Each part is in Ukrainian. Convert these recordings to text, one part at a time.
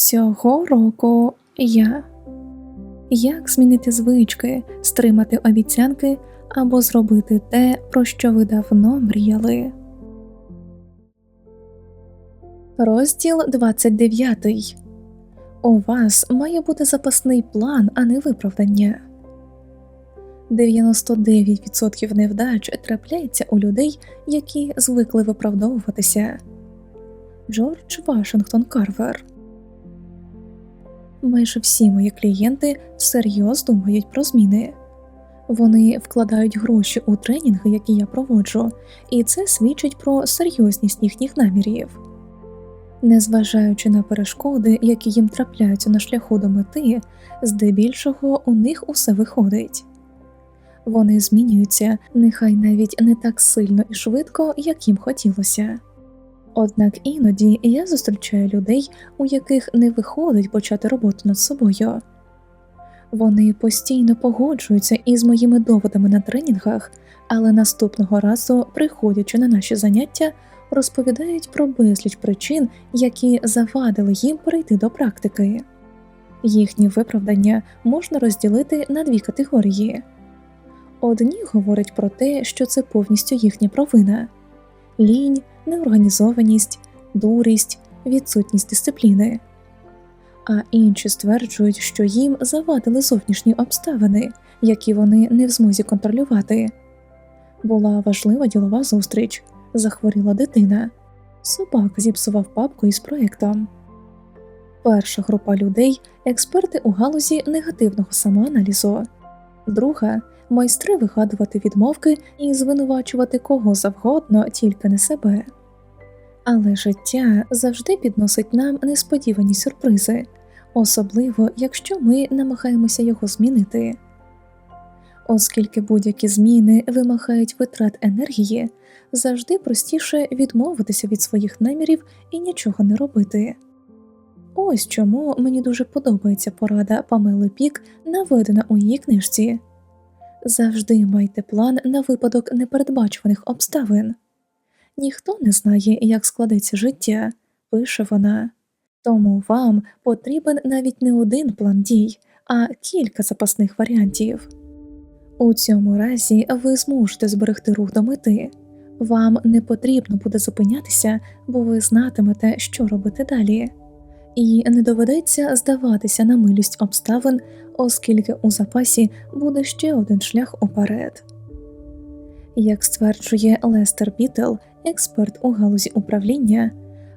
Цього року я. Як змінити звички, стримати обіцянки або зробити те, про що ви давно мріяли. Розділ 29. У вас має бути запасний план, а не виправдання. 99% невдач трапляється у людей, які звикли виправдовуватися. Джордж Вашингтон Карвер Майже всі мої клієнти всерйоз думають про зміни. Вони вкладають гроші у тренінги, які я проводжу, і це свідчить про серйозність їхніх намірів. Незважаючи на перешкоди, які їм трапляються на шляху до мети, здебільшого у них усе виходить. Вони змінюються нехай навіть не так сильно і швидко, як їм хотілося. Однак іноді я зустрічаю людей, у яких не виходить почати роботу над собою. Вони постійно погоджуються із моїми доводами на тренінгах, але наступного разу, приходячи на наші заняття, розповідають про безліч причин, які завадили їм перейти до практики. Їхні виправдання можна розділити на дві категорії. Одні говорять про те, що це повністю їхня провина лінь, неорганізованість, дурість, відсутність дисципліни, а інші стверджують, що їм завадили зовнішні обставини, які вони не в змозі контролювати. Була важлива ділова зустріч, захворіла дитина, собак зіпсував папку із проєктом. Перша група людей експерти у галузі негативного самоаналізу, друга майстри вигадувати відмовки і звинувачувати кого завгодно, тільки не себе. Але життя завжди підносить нам несподівані сюрпризи, особливо якщо ми намагаємося його змінити. Оскільки будь-які зміни вимагають витрат енергії, завжди простіше відмовитися від своїх намірів і нічого не робити. Ось чому мені дуже подобається порада Памели Пік, наведена у її книжці. Завжди майте план на випадок непередбачуваних обставин. Ніхто не знає, як складеться життя, пише вона, тому вам потрібен навіть не один план дій, а кілька запасних варіантів. У цьому разі ви зможете зберегти рух до мети, вам не потрібно буде зупинятися, бо ви знатимете, що робити далі, і не доведеться здаватися на милість обставин, оскільки у запасі буде ще один шлях уперед. Як стверджує Лестер Бітл, експерт у галузі управління,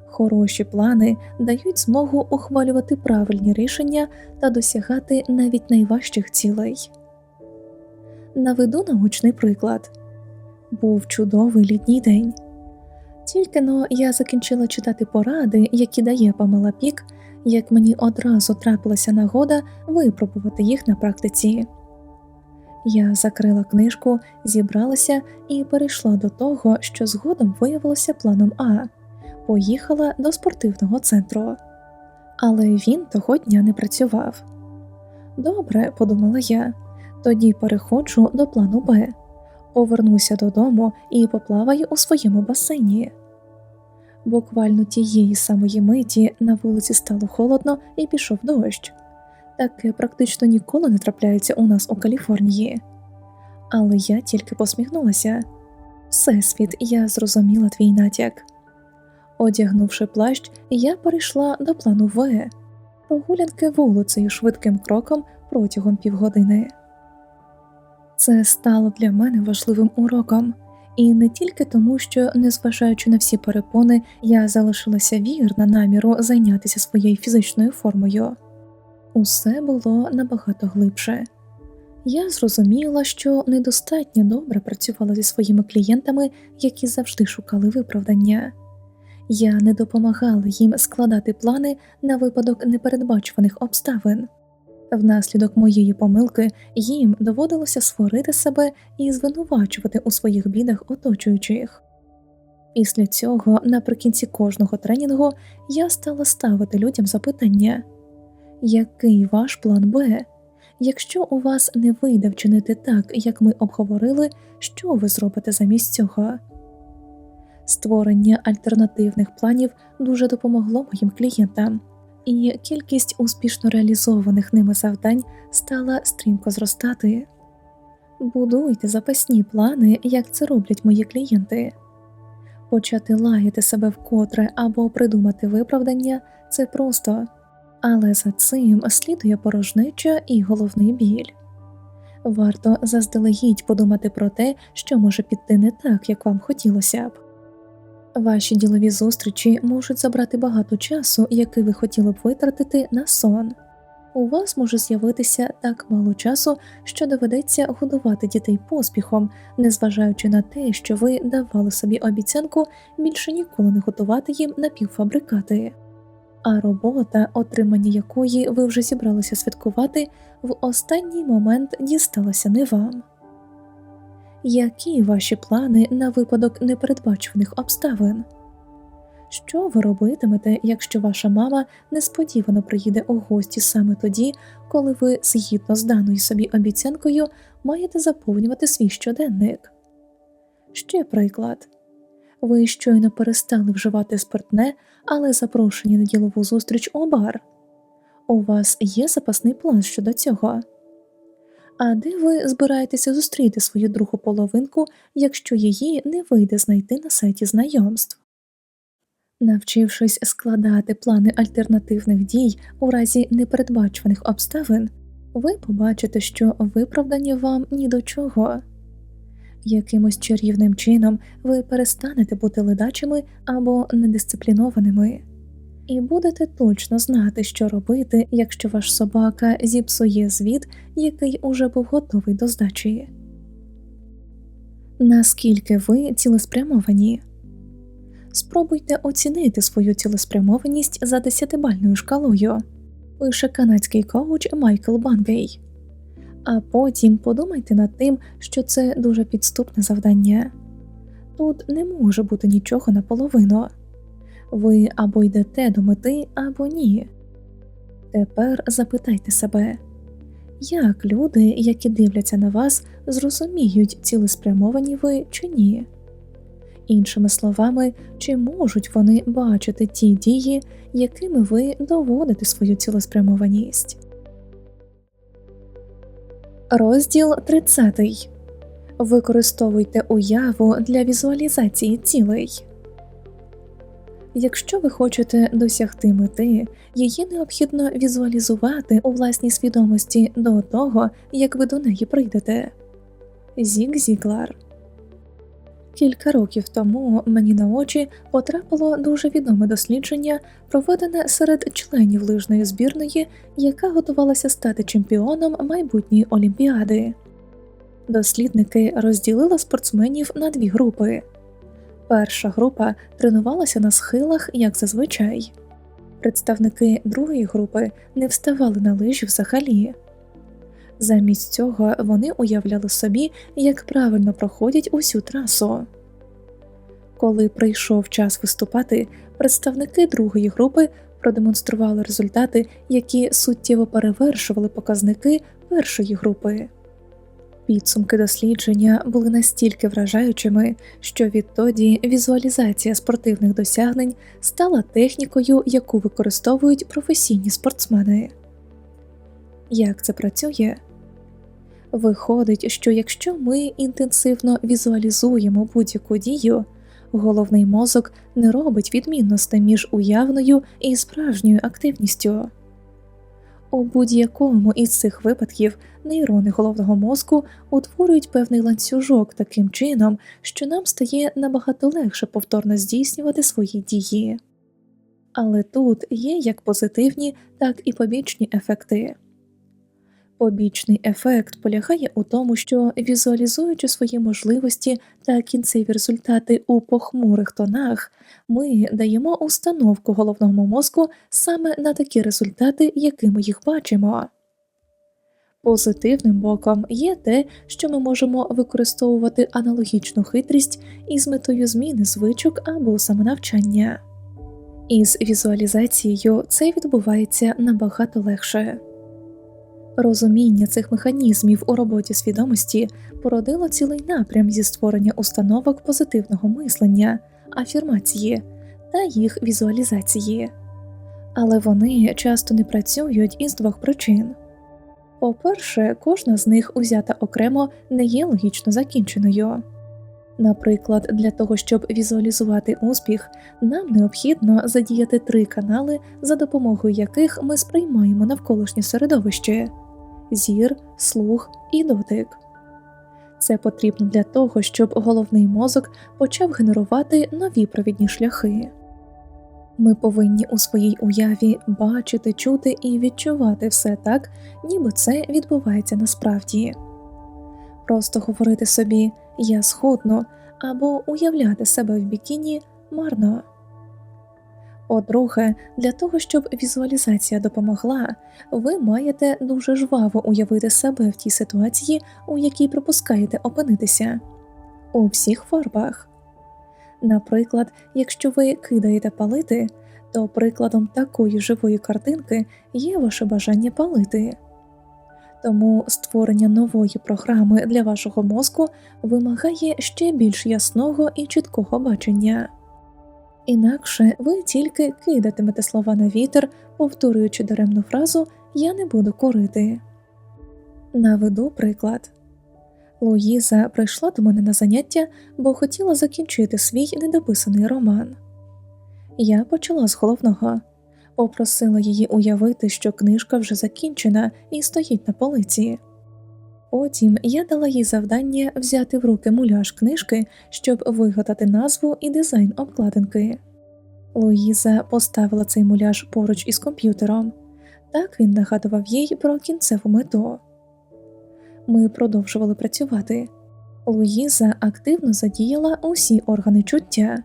хороші плани дають змогу ухвалювати правильні рішення та досягати навіть найважчих цілей. Наведу научний приклад був чудовий літній день. Тільки но я закінчила читати поради, які дає Памела Пік, як мені одразу трапилася нагода випробувати їх на практиці. Я закрила книжку, зібралася і перейшла до того, що згодом виявилося планом А, поїхала до спортивного центру. Але він того дня не працював. Добре, подумала я, тоді переходжу до плану Б, повернуся додому і поплаваю у своєму басейні. Буквально тієї самої миті на вулиці стало холодно і пішов дощ. Таке практично ніколи не трапляється у нас у Каліфорнії. Але я тільки посміхнулася. Всесвіт, я зрозуміла твій натяк. Одягнувши плащ, я перейшла до плану В, прогулянки вулицею швидким кроком протягом півгодини. Це стало для мене важливим уроком. І не тільки тому, що, незважаючи на всі перепони, я залишилася вірна наміру зайнятися своєю фізичною формою. Усе було набагато глибше. Я зрозуміла, що недостатньо добре працювала зі своїми клієнтами, які завжди шукали виправдання. Я не допомагала їм складати плани на випадок непередбачуваних обставин. Внаслідок моєї помилки їм доводилося сварити себе і звинувачувати у своїх бідах оточуючих. Після цього, наприкінці кожного тренінгу, я стала ставити людям запитання який ваш план Б? Якщо у вас не вийде вчинити так, як ми обговорили, що ви зробите замість цього? Створення альтернативних планів дуже допомогло моїм клієнтам. І кількість успішно реалізованих ними завдань стала стрімко зростати. Будуйте запасні плани, як це роблять мої клієнти. Почати лаяти себе вкотре або придумати виправдання це просто, але за цим слідує порожнеча і головний біль. Варто заздалегідь подумати про те, що може піти не так, як вам хотілося б. Ваші ділові зустрічі можуть забрати багато часу, який ви хотіли б витратити на сон. У вас може з'явитися так мало часу, що доведеться годувати дітей поспіхом, незважаючи на те, що ви давали собі обіцянку більше ніколи не готувати їм напівфабрикати. А робота, отримання якої ви вже зібралися святкувати, в останній момент дісталася не вам. Які ваші плани на випадок непередбачуваних обставин? Що ви робитимете, якщо ваша мама несподівано приїде у гості саме тоді, коли ви, згідно з даною собі обіцянкою, маєте заповнювати свій щоденник? Ще приклад ви щойно перестали вживати спиртне, але запрошені на ділову зустріч у бар. У вас є запасний план щодо цього? А де ви збираєтеся зустріти свою другу половинку, якщо її не вийде знайти на сайті знайомств? Навчившись складати плани альтернативних дій у разі непередбачуваних обставин, ви побачите, що виправдання вам ні до чого. Якимось чарівним чином ви перестанете бути ледачими або недисциплінованими, і будете точно знати, що робити, якщо ваш собака зіпсує звіт, який уже був готовий до здачі. Наскільки ви цілеспрямовані? Спробуйте оцінити свою цілеспрямованість за десятибальною шкалою, пише канадський коуч Майкл Бангей. А потім подумайте над тим, що це дуже підступне завдання. Тут не може бути нічого наполовину ви або йдете до мети, або ні. Тепер запитайте себе, як люди, які дивляться на вас, зрозуміють, цілеспрямовані ви чи ні? Іншими словами, чи можуть вони бачити ті дії, якими ви доводите свою цілеспрямованість? Розділ 30. Використовуйте уяву для візуалізації цілей. Якщо ви хочете досягти мети, її необхідно візуалізувати у власній свідомості до того, як ви до неї прийдете. Зік Зіглар Кілька років тому мені на очі потрапило дуже відоме дослідження, проведене серед членів лижної збірної, яка готувалася стати чемпіоном майбутньої олімпіади. Дослідники розділили спортсменів на дві групи. Перша група тренувалася на схилах, як зазвичай. Представники другої групи не вставали на лижі взагалі. Замість цього вони уявляли собі, як правильно проходять усю трасу. Коли прийшов час виступати, представники другої групи продемонстрували результати, які суттєво перевершували показники першої групи. Підсумки дослідження були настільки вражаючими, що відтоді візуалізація спортивних досягнень стала технікою, яку використовують професійні спортсмени. Як це працює? Виходить, що якщо ми інтенсивно візуалізуємо будь-яку дію, головний мозок не робить відмінностей між уявною і справжньою активністю. У будь-якому із цих випадків нейрони головного мозку утворюють певний ланцюжок таким чином, що нам стає набагато легше повторно здійснювати свої дії. Але тут є як позитивні, так і побічні ефекти. Побічний ефект полягає у тому, що візуалізуючи свої можливості та кінцеві результати у похмурих тонах, ми даємо установку головному мозку саме на такі результати, якими їх бачимо. Позитивним боком є те, що ми можемо використовувати аналогічну хитрість із метою зміни звичок або самонавчання. Із візуалізацією це відбувається набагато легше. Розуміння цих механізмів у роботі свідомості породило цілий напрям зі створення установок позитивного мислення, афірмації та їх візуалізації. але вони часто не працюють із двох причин. По-перше, кожна з них узята окремо не є логічно закінченою. Наприклад, для того, щоб візуалізувати успіх, нам необхідно задіяти три канали, за допомогою яких ми сприймаємо навколишнє середовище зір, слух і дотик. Це потрібно для того, щоб головний мозок почав генерувати нові провідні шляхи. Ми повинні у своїй уяві бачити, чути і відчувати все так, ніби це відбувається насправді. Просто говорити собі я схудну або уявляти себе в бікіні марно. По-друге, для того, щоб візуалізація допомогла, ви маєте дуже жваво уявити себе в тій ситуації, у якій припускаєте опинитися у всіх фарбах. Наприклад, якщо ви кидаєте палити, то прикладом такої живої картинки є ваше бажання палити. Тому створення нової програми для вашого мозку вимагає ще більш ясного і чіткого бачення. Інакше ви тільки кидатимете слова на вітер, повторюючи даремну фразу Я не буду курити. Наведу приклад. Луїза прийшла до мене на заняття, бо хотіла закінчити свій недописаний роман. Я почала з головного, попросила її уявити, що книжка вже закінчена і стоїть на полиці. Потім я дала їй завдання взяти в руки муляж книжки, щоб вигадати назву і дизайн обкладинки. Луїза поставила цей муляж поруч із комп'ютером, так він нагадував їй про кінцеву мету. Ми продовжували працювати. Луїза активно задіяла усі органи чуття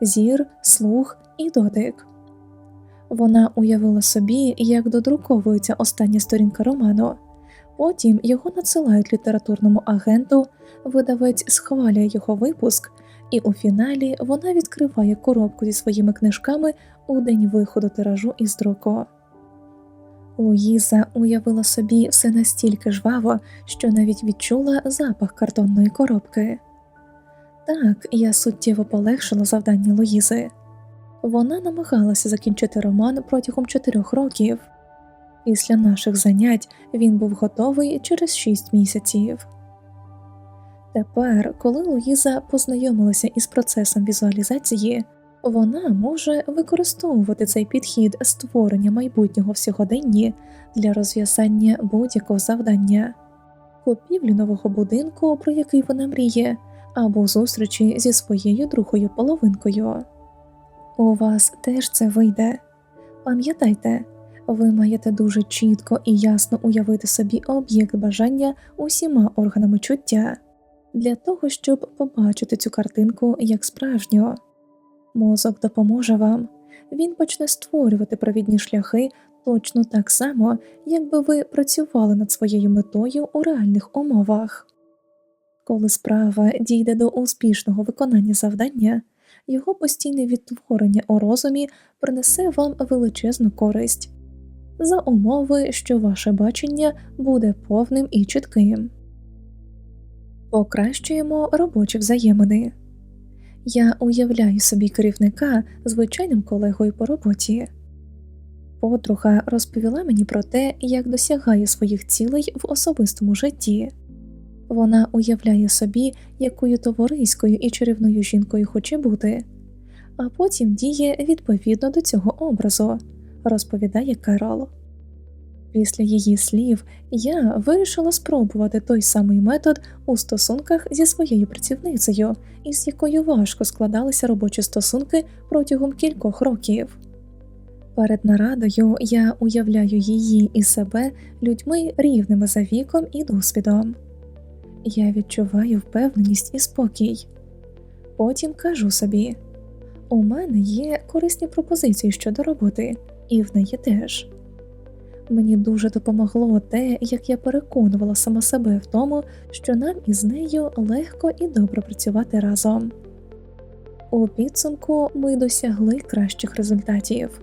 зір, слух і дотик. Вона уявила собі, як додруковується остання сторінка роману, потім його надсилають літературному агенту, видавець схвалює його випуск, і у фіналі вона відкриває коробку зі своїми книжками у день виходу тиражу із друку. Луїза уявила собі все настільки жваво, що навіть відчула запах картонної коробки. Так, я суттєво полегшила завдання Луїзи. Вона намагалася закінчити роман протягом чотирьох років. Після наших занять він був готовий через шість місяців. Тепер, коли Луїза познайомилася із процесом візуалізації, вона може використовувати цей підхід створення майбутнього в сьогоденні для розв'язання будь-якого завдання, купівлі нового будинку, про який вона мріє, або зустрічі зі своєю другою половинкою. У вас теж це вийде. Пам'ятайте, ви маєте дуже чітко і ясно уявити собі об'єкт бажання усіма органами чуття для того, щоб побачити цю картинку як справжню. Мозок допоможе вам, він почне створювати провідні шляхи точно так само, якби ви працювали над своєю метою у реальних умовах. Коли справа дійде до успішного виконання завдання, його постійне відтворення у розумі принесе вам величезну користь за умови, що ваше бачення буде повним і чітким. Покращуємо робочі взаємини. Я уявляю собі керівника звичайним колегою по роботі. Подруга розповіла мені про те, як досягає своїх цілей в особистому житті. Вона уявляє собі, якою товариською і чарівною жінкою хоче бути, а потім діє відповідно до цього образу, розповідає Керол. Після її слів я вирішила спробувати той самий метод у стосунках зі своєю працівницею, із якою важко складалися робочі стосунки протягом кількох років. Перед нарадою я уявляю її і себе людьми рівними за віком і досвідом. Я відчуваю впевненість і спокій. Потім кажу собі у мене є корисні пропозиції щодо роботи, і в неї теж. Мені дуже допомогло те, як я переконувала сама себе в тому, що нам із нею легко і добре працювати разом. У підсумку ми досягли кращих результатів.